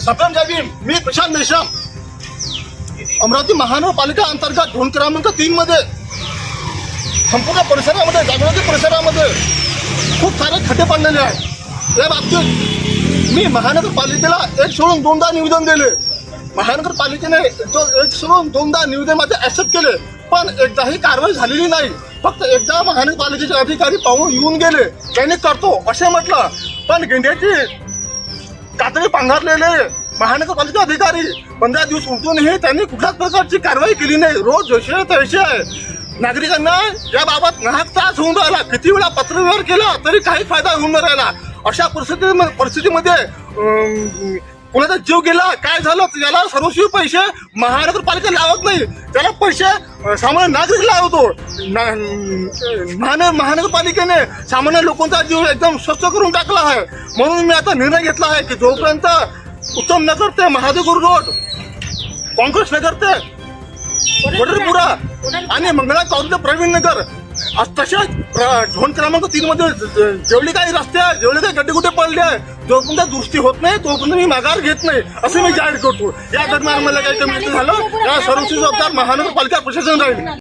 सप्रम जाबीम मी प्रशांत मेश्राम. अमरावती महानगरपालिका अंतर्गत झोन क्रमांक तीन मध्ये संपूर्ण परिसरामध्ये जागृती परिसरामध्ये खूप सारे खड्डे पडलेले आहेत. या बाबतीत मी महानगरपालिकेला एक सोडून दोनदा निवेदन दिले. महानगरपालिकेने जो एक सोडून दोनदा निवेदनामध्ये ऍक्सेप्ट केले पण एकदाही कारवाई झालेली नाही. फक्त एकदा महानगरपालिकेचे अधिकारी पाहून येऊन गेले. त्यांनी करतो असे म्हटलं पण गेंड्याची कातडी पांघरलेले महानगरपालिका अधिकारी पंधरा दिवस उठूनही त्यांनी कुठल्याच प्रकारची कारवाई केली नाही. रोज जसे तसे आहे नागरिकांना याबाबत नाहक त्रास होऊन राहिला. किती वेळा पत्रव्यवहार केला तरी काही फायदा होऊन राहिला. अशा परिस्थिती परिस्थितीमध्ये कोणाचा जीव गेला काय झालं तर याला सर्वस्वी पैसे महानगरपालिका लावत नाही. त्याला पैसे सामान्य नागरिक लावतो. ना- महान महानगरपालिकेने सामान्य लोकांचा जीव एकदम स्वच्छ करून टाकला आहे. म्हणून मी आता निर्णय घेतला आहे की जोपर्यंत उत्तम नगर ते महादेवगुरु रोड काँग्रेस नगर ते वडरपुरा आणि मंगळा कॉलनी प्रवीण नगर. आज तसेच झोन क्रमांक तीन मध्ये जेवढे काही रस्ते आहे जेवढे काही गड्डे गुड्डे पडले आहे जोपर्यंत दुरुस्ती होत नाही तोपर्यंत मी माघार घेत नाही असं मी जाहीर करतो. या दरम्यान मला काही कमी झालं. या सर्वस्वी जबाबदार महानगरपालिका प्रशासन राहील.